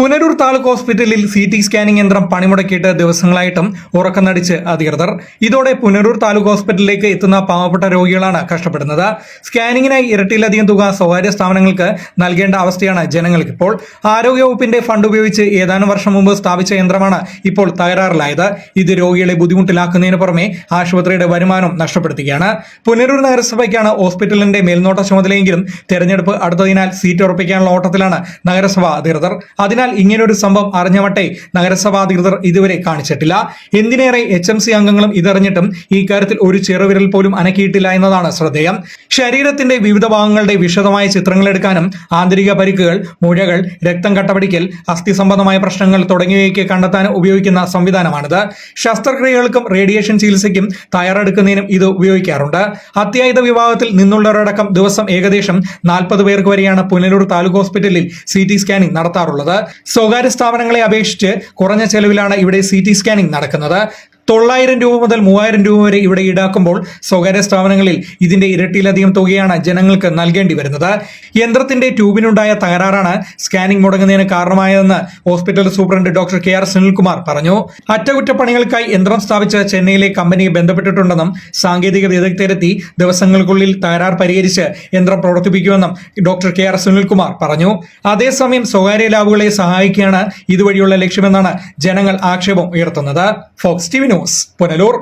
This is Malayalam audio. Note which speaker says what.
Speaker 1: പുനരൂർ താലൂക്ക് ഹോസ്പിറ്റലിൽ സി ടി സ്കാനിംഗ് യന്ത്രം പണിമുടക്കിയിട്ട് ദിവസങ്ങളായിട്ടും ഉറക്കം നടിച്ച് അധികൃതർ. ഇതോടെ പുനരൂർ താലൂക്ക് ഹോസ്പിറ്റലിലേക്ക് എത്തുന്ന പാവപ്പെട്ട രോഗികളാണ് കഷ്ടപ്പെടുന്നത്. സ്കാനിങ്ങിനായി ഇരട്ടിയിലധികം തുക സ്വകാര്യ സ്ഥാപനങ്ങൾക്ക് നൽകേണ്ട അവസ്ഥയാണ് ജനങ്ങൾക്കിപ്പോൾ. ആരോഗ്യവകുപ്പിന്റെ ഫണ്ട് ഉപയോഗിച്ച് ഏതാനും വർഷം മുമ്പ് സ്ഥാപിച്ച യന്ത്രമാണ് ഇപ്പോൾ തകരാറിലായത്. ഇത് രോഗികളെ ബുദ്ധിമുട്ടിലാക്കുന്നതിന് പുറമെ ആശുപത്രിയുടെ വരുമാനം നഷ്ടപ്പെടുത്തുകയാണ്. പുനരൂർ നഗരസഭയ്ക്കാണ് ഹോസ്പിറ്റലിന്റെ മേൽനോട്ട ചുമതലയെങ്കിലും തെരഞ്ഞെടുപ്പ് അടുത്തതിനാൽ സീറ്റ് ഉറപ്പിക്കാനുള്ള ഓട്ടത്തിലാണ് നഗരസഭ അധികൃതർ. അതിനാൽ ഇങ്ങനൊരു സംഭവം അറിഞ്ഞവട്ടെ നഗരസഭാ അധികൃതർ ഇതുവരെ കാണിച്ചിട്ടില്ല. എന്തിനേറെ എച്ച് എം സി അംഗങ്ങളും ഇതറിഞ്ഞിട്ടും ഈ കാര്യത്തിൽ ഒരു ചെറുവിരൽ പോലും അനക്കിയിട്ടില്ല എന്നതാണ് ശ്രദ്ധേയം. ശരീരത്തിന്റെ വിവിധ ഭാഗങ്ങളുടെ വിശദമായ ചിത്രങ്ങൾ എടുക്കാനും ആന്തരിക പരിക്കുകൾ മുഴകൾ രക്തം കട്ടപിടിക്കൽ അസ്ഥി സംബന്ധമായ പ്രശ്നങ്ങൾ തുടങ്ങിയവയൊക്കെ കണ്ടെത്താൻ ഉപയോഗിക്കുന്ന സംവിധാനമാണിത്. ശസ്ത്രക്രിയകൾക്കും റേഡിയേഷൻ ചികിത്സയ്ക്കും തയ്യാറെടുക്കുന്നതിനും ഇത് ഉപയോഗിക്കാറുണ്ട്. അത്യാഹിത വിഭാഗത്തിൽ നിന്നുള്ളവരടക്കം ദിവസം ഏകദേശം നാൽപ്പത് പേർക്ക് വരെയാണ് പുനലൂർ താലൂക്ക് ഹോസ്പിറ്റലിൽ സി ടി സ്കാനിംഗ് നടത്താറുള്ളത്. സ്വകാര്യ സ്ഥാപനങ്ങളെ അപേക്ഷിച്ച് കുറഞ്ഞ ചെലവിലാണ് ഇവിടെ സി ടി സ്കാനിംഗ് നടക്കുന്നത്. തൊള്ളായിരം രൂപ മുതൽ മൂവായിരം രൂപ വരെ ഇവിടെ ഈടാക്കുമ്പോൾ സ്വകാര്യ സ്ഥാപനങ്ങളിൽ ഇതിന്റെ ഇരട്ടിയിലധികം തുകയാണ് ജനങ്ങൾക്ക് നൽകേണ്ടി വരുന്നത്. യന്ത്രത്തിന്റെ ട്യൂബിനുണ്ടായ തകരാറാണ് സ്കാനിംഗ് മുടങ്ങുന്നതിന് കാരണമായതെന്ന് hospital superintendent doctor K R Sunilkumar പറഞ്ഞു. അറ്റകുറ്റപ്പണികൾക്കായി യന്ത്രം സ്ഥാപിച്ച ചെന്നൈയിലെ കമ്പനിയെ ബന്ധപ്പെട്ടിട്ടുണ്ടെന്നും സാങ്കേതിക വിദഗ്ധരെത്തി ദിവസങ്ങൾക്കുള്ളിൽ തകരാർ പരിഹരിച്ച് യന്ത്രം പ്രവർത്തിപ്പിക്കുമെന്നും ഡോക്ടർ കെ ആർ സുനിൽകുമാർ പറഞ്ഞു. അതേസമയം സ്വകാര്യ ലാബുകളെ സഹായിക്കുകയാണ് ഇതുവഴിയുള്ള ലക്ഷ്യമെന്നാണ് ജനങ്ങൾ ആക്ഷേപം ഉയർത്തുന്നത്. Fox T V news Punalur